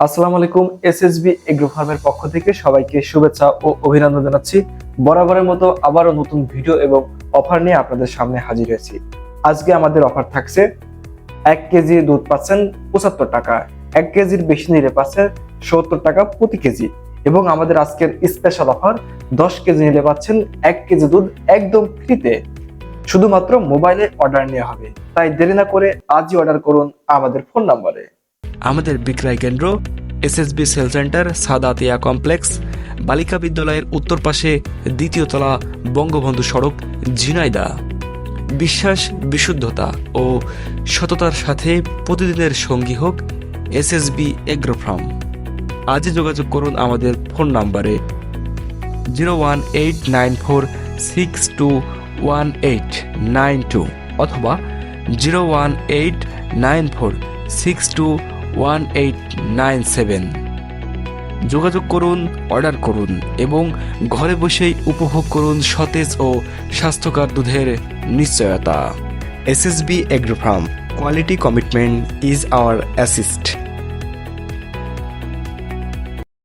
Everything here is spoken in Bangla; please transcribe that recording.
আসসালামু আলাইকুম, এসএসবি এগ্রো ফার্মের পক্ষ থেকে সবাইকে শুভেচ্ছা ও অভিনন্দন জানাচ্ছি। বরাবরের মতো আবারও নতুন ভিডিও এবং অফার নিয়ে আপনাদের সামনে হাজির হয়েছি। আজকে আমাদের অফার থাকছে এক কেজি দুধ পাচ্ছেন পঁচাত্তর টাকা, এক কেজির বেশি নিলে পাচ্ছেন সত্তর টাকা প্রতি কেজি এবং আমাদের আজকের স্পেশাল অফার, দশ কেজি নিলে পাচ্ছেন এক কেজি দুধ একদম ফ্রিতে। শুধুমাত্র মোবাইলে অর্ডার নেওয়া হবে, তাই দেরি না করে আজই অর্ডার করুন আমাদের ফোন নম্বরে। আমাদের বিক্রয় কেন্দ্র SSB sale centre Sadatiya complex, বালিকা বিদ্যালয়ের উত্তর পাশে দ্বিতীয় তলা বঙ্গবন্ধু সড়ক, ঝিনাইদা। বিশ্বাস, বিশুদ্ধতা ও সততার সাথে প্রতিদিনের সঙ্গী হোক এসএসবি এগ্রো ফার্ম আজই যোগাযোগ করুন আমাদের ফোন নাম্বারে zero one eight nine four six two one eight nine two অথবা zero one eight nine four six two one eight nine seven. যোগাযোগ করুন, অর্ডার করুন এবং ঘরে বসেই উপভোগ করুন সতেজ ও স্বাস্থ্যকর দুধের নিশ্চয়তা। SSB agro farm, quality commitment is our assist.